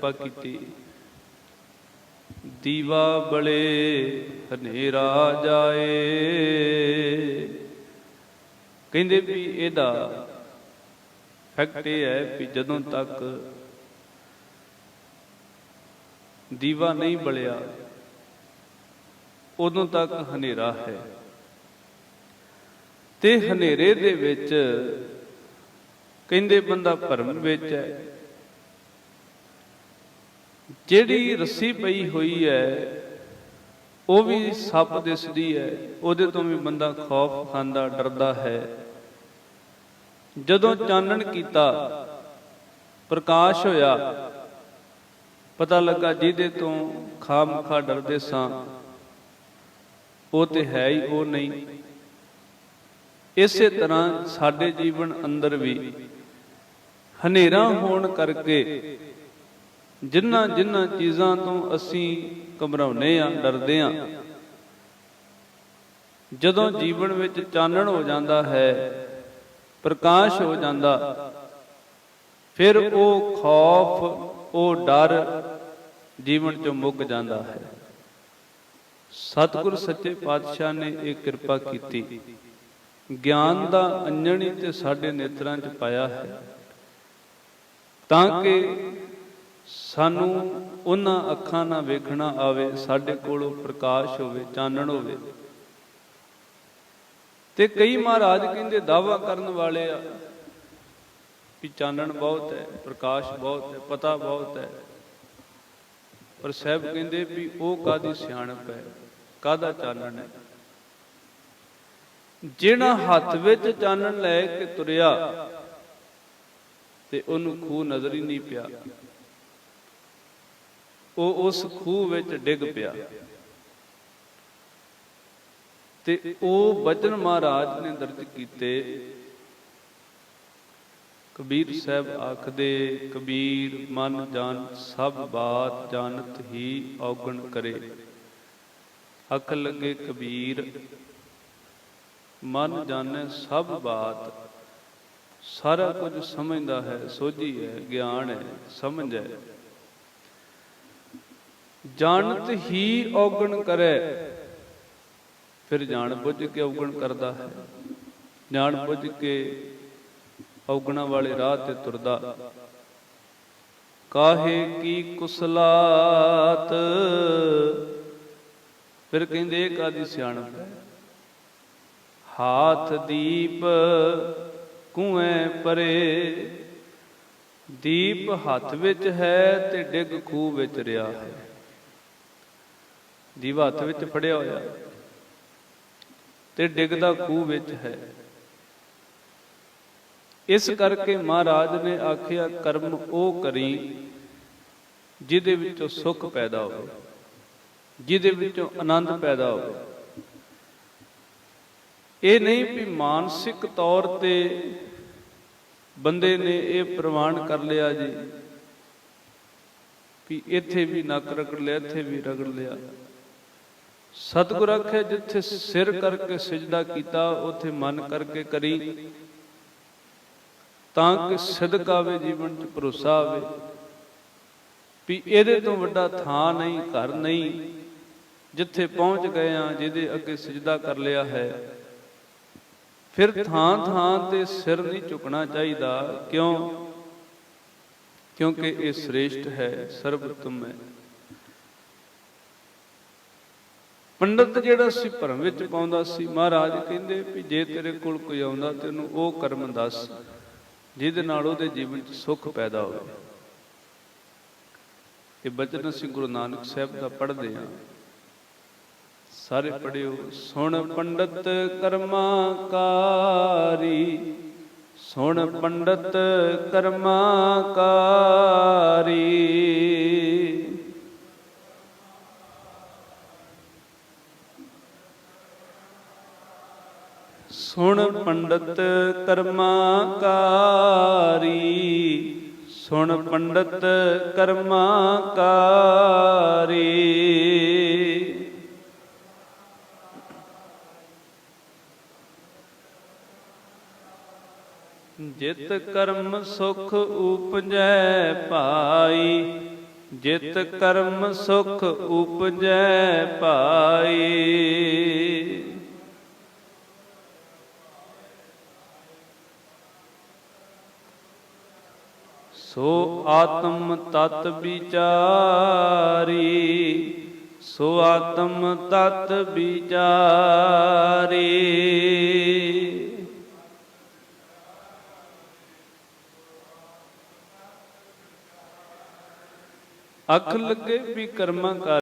ਕਿਰਪਾ ਕੀਤੀ। ਦੀਵਾ ਬਲੇ, ਹਨੇਰਾ ਜਾਏ। ਕਹਿੰਦੇ ਵੀ ਇਹਦਾ ਫੈਕਟ ਇਹ ਹੈ ਵੀ ਜਦੋਂ ਤੱਕ ਦੀਵਾ ਨਹੀਂ ਬਲਿਆ, ਉਦੋਂ ਤੱਕ ਹਨੇਰਾ ਹੈ। ਤੇ ਹਨੇਰੇ ਦੇ ਵਿੱਚ ਕਹਿੰਦੇ ਬੰਦਾ ਭਰਮ ਵਿੱਚ ਹੈ। ਜਿਹੜੀ ਰੱਸੀ ਪਈ ਹੋਈ ਹੈ, ਉਹ ਵੀ ਸੱਪ ਦਿਸਦੀ ਹੈ, ਉਹਦੇ ਤੋਂ ਵੀ ਬੰਦਾ ਖੌਫ ਖਾਂਦਾ, ਡਰਦਾ ਹੈ। ਜਦੋਂ ਚਾਨਣ ਕੀਤਾ, ਪ੍ਰਕਾਸ਼ ਹੋਇਆ, ਪਤਾ ਲੱਗਾ ਜਿਹਦੇ ਤੋਂ ਖਾਮਖਾ ਡਰਦੇ ਸਾਂ, ਉਹ ਤੇ ਹੈ ਹੀ ਉਹ ਨਹੀਂ। ਇਸੇ ਤਰ੍ਹਾਂ ਸਾਡੇ ਜੀਵਨ ਅੰਦਰ ਵੀ ਹਨੇਰਾ ਹੋਣ ਕਰਕੇ ਜਿਨ੍ਹਾਂ ਜਿਨ੍ਹਾਂ ਚੀਜ਼ਾਂ ਤੋਂ ਅਸੀਂ ਘਬਰਾਉਨੇ ਆ ਡਰਦੇ ਆ ਜਦੋਂ ਜੀਵਨ ਵਿੱਚ ਚਾਨਣ ਹੋ ਜਾਂਦਾ ਹੈ, ਪ੍ਰਕਾਸ਼ ਹੋ ਜਾਂਦਾ, ਫਿਰ ਉਹ ਖੌਫ, ਉਹ ਡਰ ਜੀਵਨ ਚੋਂ ਮੁੱਕ ਜਾਂਦਾ ਹੈ। ਸਤਿਗੁਰ ਸੱਚੇ ਪਾਤਸ਼ਾਹ ਨੇ ਇਹ ਕਿਰਪਾ ਕੀਤੀ। ਗਿਆਨ ਦਾ ਅੰਜਣੀ ਤੇ ਸਾਡੇ ਨੇਤਰਾਂ 'ਚ ਪਾਇਆ ਹੈ। ਤਾਂ ਕਿ ਸਾਨੂੰ ਉਹਨਾਂ ਅੱਖਾਂ ਨਾਲ ਵੇਖਣਾ ਆਵੇ, ਸਾਡੇ ਕੋਲੋਂ ਪ੍ਰਕਾਸ਼ ਹੋਵੇ, ਚਾਨਣ ਹੋਵੇ। ਤੇ ਕਈ ਮਹਾਰਾਜ ਕਹਿੰਦੇ ਦਾਵਾ ਕਰਨ ਵਾਲੇ ਆ ਵੀ ਚਾਨਣ ਬਹੁਤ ਹੈ, ਪ੍ਰਕਾਸ਼ ਬਹੁਤ ਹੈ, ਪਤਾ ਬਹੁਤ ਹੈ। ਪਰ ਸਾਹਿਬ ਕਹਿੰਦੇ ਵੀ ਉਹ ਕਾਦੀ ਸਿਆਣਪ ਹੈ ਕਾਦਾ ਚਾਨਣ ਹੈ? ਜਿਹੜਾ ਹੱਥ ਵਿੱਚ ਚਾਨਣ ਲੈ ਕੇ ਤੁਰਿਆ ਤੇ ਉਹਨੂੰ ਖੂਹ ਨਜ਼ਰ ਹੀ ਨਹੀਂ ਪਿਆ। ਉਹ ਉਸ ਖੂਹ ਵਿੱਚ ਡਿੱਗ ਪਿਆ। ਤੇ ਉਹ ਬਚਨ ਮਹਾਰਾਜ ਨੇ ਦਰਜ ਕੀਤੇ। ਕਬੀਰ ਸਾਹਿਬ ਆਖਦੇ, ਕਬੀਰ, ਮਨ ਜਾਣ ਸਭ ਬਾਤ ਜਾਣਤ ਹੀ ਔਗਣ ਕਰੇ। ਅੱਖ ਲੱਗੇ ਕਬੀਰ, ਮਨ ਜਾਣੈ ਸਭ ਬਾਤ। ਸਾਰਾ ਕੁਝ ਸਮਝਦਾ ਹੈ, ਸੋਝੀ ਹੈ, ਗਿਆਨ ਹੈ, ਸਮਝ ਹੈ। ਜਾਣਤ ਹੀ ਔਗਣ ਕਰੇ। ਫਿਰ ਜਾਣ ਬੁੱਝ ਕੇ ਔਗਣ ਕਰਦਾ ਹੈ। ਜਾਣ ਬੁੱਝ ਕੇ ਔਗਣਾ ਵਾਲੇ ਰਾਹ ਤੇ ਤੁਰਦਾ ਕਾਹੇ ਕੀ ਕੁਸਲਾਤ? ਫਿਰ ਕਹਿੰਦੇ ਇਹ ਕਾਦੀ ਸਿਆਣਪ ਹੈ? ਹਾਥ ਦੀਪ ਕੂਏ ਪਰੇ। ਦੀਪ ਹੱਥ ਵਿੱਚ ਹੈ ਤੇ ਡਿੱਗ ਖੂਹ ਵਿੱਚ ਰਿਹਾ ਹੈ। ਦੀਵਾ ਹੱਥ ਵਿੱਚ ਫੜਿਆ ਹੋਇਆ ਤੇ ਡਿੱਗਦਾ ਖੂਹ ਵਿੱਚ ਹੈ। ਇਸ ਕਰਕੇ ਮਹਾਰਾਜ ਨੇ ਆਖਿਆ, ਕਰਮ ਉਹ ਕਰੀ ਜਿਹਦੇ ਵਿੱਚੋਂ ਸੁੱਖ ਪੈਦਾ ਹੋਵੇ, ਜਿਹਦੇ ਵਿੱਚੋਂ ਆਨੰਦ ਪੈਦਾ ਹੋਵੇ। ਇਹ ਨਹੀਂ ਵੀ ਮਾਨਸਿਕ ਤੌਰ ਤੇ ਬੰਦੇ ਨੇ ਇਹ ਪ੍ਰਮਾਣ ਕਰ ਲਿਆ ਜੀ, ਵੀ ਇੱਥੇ ਵੀ ਨੱਕ ਰਗੜ ਲਿਆ, ਇੱਥੇ ਵੀ ਰਗੜ ਲਿਆ। ਸਤਿਗੁਰ ਆਖੇ, ਜਿੱਥੇ ਸਿਰ ਕਰਕੇ ਸਜਦਾ ਕੀਤਾ, ਉੱਥੇ ਮਨ ਕਰਕੇ ਕਰੀ। ਤਾਂ ਕਿ ਸਿਦਕ ਆਵੇ, ਜੀਵਨ 'ਚ ਭਰੋਸਾ ਆਵੇ। ਵੀ ਇਹਦੇ ਤੋਂ ਵੱਡਾ ਥਾਂ ਨਹੀਂ, ਘਰ ਨਹੀਂ, ਜਿੱਥੇ ਪਹੁੰਚ ਗਏ ਆ ਜਿਹਦੇ ਅੱਗੇ ਸਜਦਾ ਕਰ ਲਿਆ ਹੈ। ਫਿਰ ਥਾਂ ਥਾਂ ਤੇ ਸਿਰ ਨਹੀਂ ਝੁਕਣਾ ਚਾਹੀਦਾ। ਕਿਉਂ? ਕਿਉਂਕਿ ਇਹ ਸ੍ਰੇਸ਼ਟ ਹੈ ਸਰਬਉਤਮ ਹੈ। ਪੰਡਤ ਜਿਹੜਾ ਸੀ ਭਰਮ ਵਿੱਚ ਪਾਉਂਦਾ ਸੀ, ਮਹਾਰਾਜ ਕਹਿੰਦੇ ਵੀ ਜੇ ਤੇਰੇ ਕੋਲ ਕੋਈ ਆਉਂਦਾ ਤੈਨੂੰ ਉਹ ਕਰਮ ਦੱਸ, ਜਿਹਦੇ ਨਾਲ ਉਹਦੇ ਜੀਵਨ 'ਚ ਸੁੱਖ ਪੈਦਾ ਹੋਵੇ। ਇਹ ਬਚਨ ਅਸੀਂ ਗੁਰੂ ਨਾਨਕ ਸਾਹਿਬ ਦਾ ਪੜ੍ਹਦੇ ਹਾਂ। ਸਾਰੇ ਪੜਿਓ ਸੁਣ ਪੰਡਤ ਕਰਮਾਕਾਰੀ, ਸੁਣ ਪੰਡਤ ਕਰਮਾਕਾਰੀ ਸੁਣ ਪੰਡਤ ਕਰਮਾਕਾਰੀ, ਸੁਣ ਪੰਡਤ ਕਰਮਾਕਾਰੀ। ਜਿਤ ਕਰਮ ਸੁਖ ਉਪਜੈ ਭਾਈ ਜਿਤ ਕਰਮ ਸੁਖ ਉਪਜੈ ਭਾਈ ਸੋ ਆਤਮ ਤਤ ਵਿਚਾਰੀ ਸੋ ਆਤਮ ਤਤ ਵਿਚਾਰੀ। ਅੱਖ ਲੱਗੇ ਵੀ ਕਰਮਾਂ ਕਰ